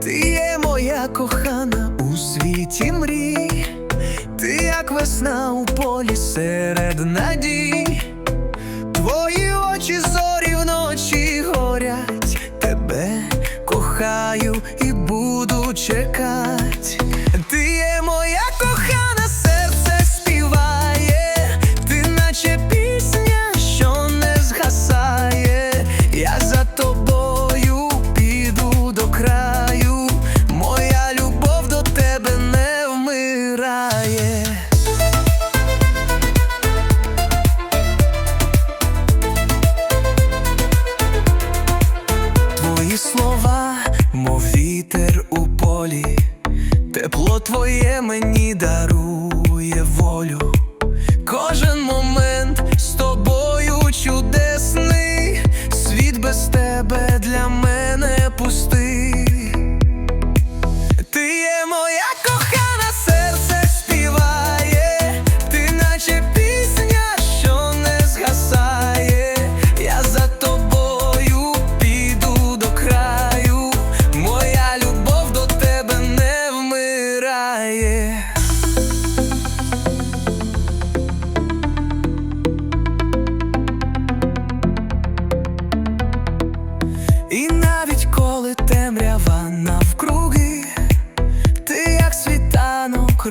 Ти є моя кохана у світі мрій, ти як весна у полі серед надій, твої очі зорі вночі горять, тебе кохаю і буду чекать. Слова, мов вітер у полі, тепло твоє мені дарує волю. Кожен момент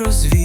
світанок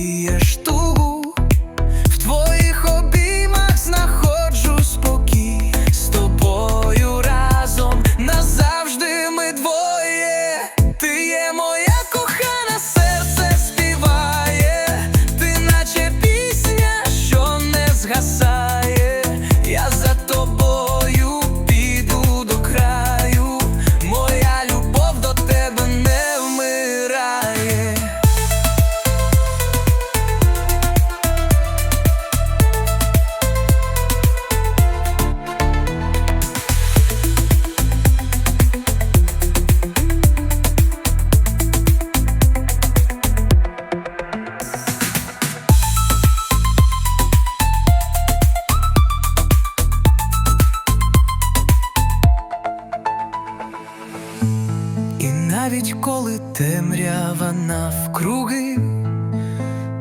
навіть коли темрява навкруги,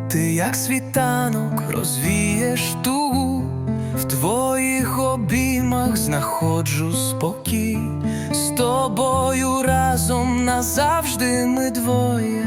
ти як світанок розвієш тугу, в твоїх обіймах знаходжу спокій, з тобою разом назавжди ми двоє.